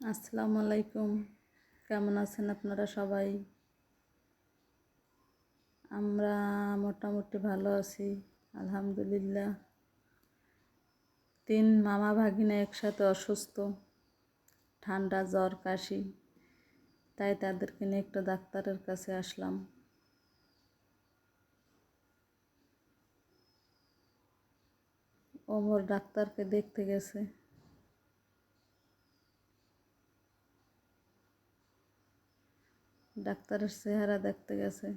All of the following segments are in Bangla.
আসসালামু আলাইকুম। কেমন আছেন আপনারা সবাই? আমরা মোটামুটি ভালো আছি, আলহামদুলিল্লাহ। তিন মামা ভাগিনা একসাথে অসুস্থ, ঠান্ডা, জ্বর, কাশি। তাই তাদেরকে নিয়ে একটু ডাক্তারের কাছে আসলাম। ওমর ডাক্তারকে দেখতে গেছে। ডাক্তারের চেহারা দেখতে গেছে।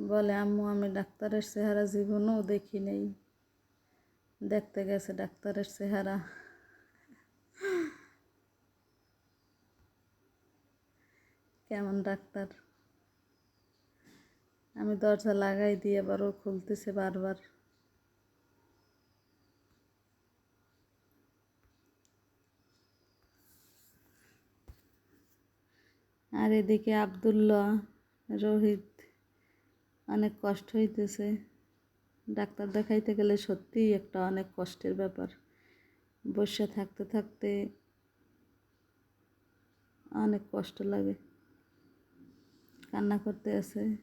বলে, আম্মু, আমি ডাক্তারের চেহারা জীবনেও দেখি নেই। দেখতে গেছে ডাক্তারের চেহারা। কেমন ডাক্তার? আমি দরজা লাগাই দিয়ে আবারও খুলতেছে বারবার। আর এদিকে আবদুল্লাহ, রোহিত অনেক কষ্ট হইতেছে। ডাক্তার দেখাইতে গেলে সত্যিই একটা অনেক কষ্টের ব্যাপার। বসে থাকতে থাকতে অনেক কষ্ট লাগে। কান্না করতে আছে।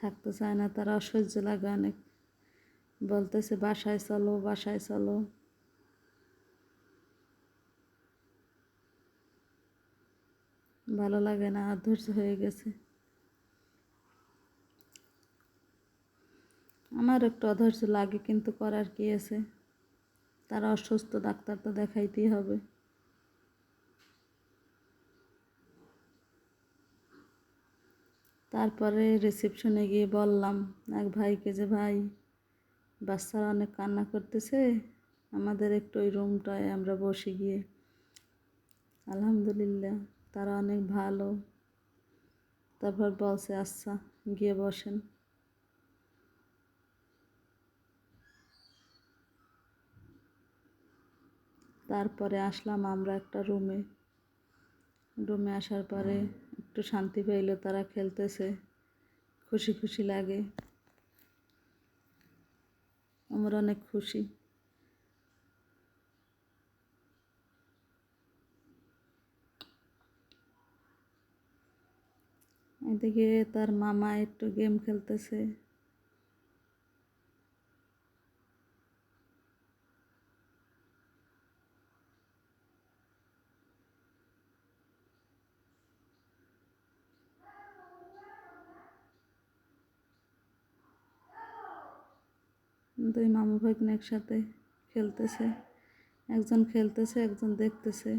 থাকতে চায় না, তারা অসহ্য লাগে অনেক। বলতেছে, বাসায় চলো বাসায় চলো। ভালো লাগে না অধৈর্য হয়ে গেছে। আমার একটু অধৈর্য লাগে, কিন্তু করার কি আছে? তারা অসুস্থ ডাক্তার তো দেখাইতেই হবে। তারপরে রিসেপশনে গিয়ে বললাম, এক ভাইকে যে ভাই, বাচ্চারা অনেক কান্না করতেছে, আমাদের একটু ওই রুমটায় আমরা বসে গিয়ে, আলহামদুলিল্লাহ। তারা অনেক ভালো। তারপর বলছে আচ্ছা গিয়ে বসেন। তারপরে আসলাম আমরা একটা রুমে। রুমে আসার পরে একটু শান্তি পাইল, তারা খেলতেছে, খুশি খুশি লাগে। আমরা অনেক খুশি। এদিকে তার মামা একটু গেম খেলতেছে। দুই মামা ভাগ্নে একসাথে খেলতেছে। একজন খেলতেছে, একজন দেখতেছে।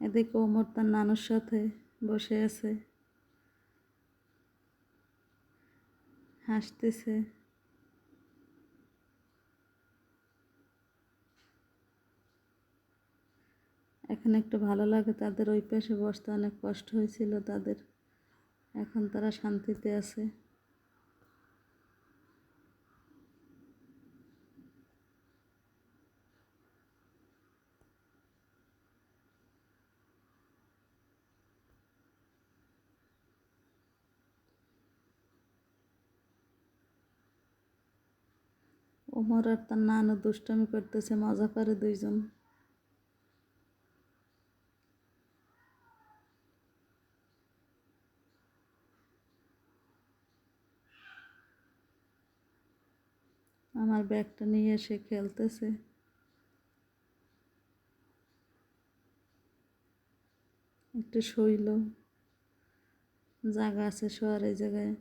এদিকে ওমর তার নানুর সাথে বসে আছে। হাসতেছে। এখন একটু ভালো লাগে, তাদের ওই পাশে বসতে অনেক কষ্ট হয়েছিল তাদের। এখন তারা শান্তিতে আছে। ওমর আর তার নানু দুষ্টামি করতেছে, মজা করে দুইজন। আমার ব্যাগটা নিয়ে এসে খেলতেছে। একটু শুইল জায়গা আছে শোয়ার এই জায়গায়।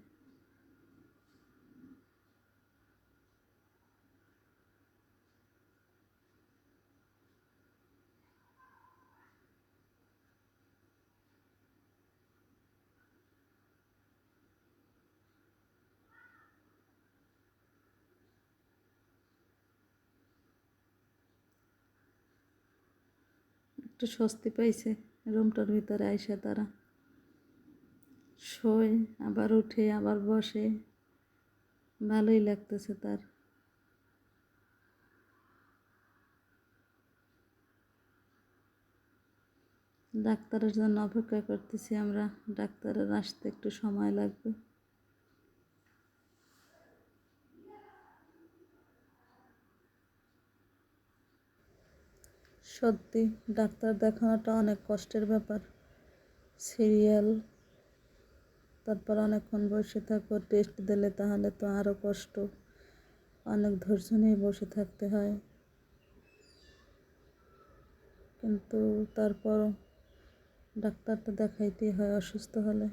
একটু স্বস্তি পাইছে রুমটার ভিতরে আইসে তারা। শোয়, আবার উঠে, আবার বসে। ভালোই লাগতেছে তার। ডাক্তারের জন্য অপেক্ষা করতেছি আমরা। ডাক্তারের আসতে একটু সময় লাগবে। সত্যি, ডাক্তার দেখানোটা অনেক কষ্টের ব্যাপার। সিরিয়াল, তারপর অনেকক্ষণ বসে থাকো, টেস্ট দিলে তাহলে তো আরও কষ্ট। অনেক ধৈর্য নিয়ে বসে থাকতে হয়। কিন্তু তারপরও ডাক্তার তো দেখাইতেই হয় অসুস্থ হলে।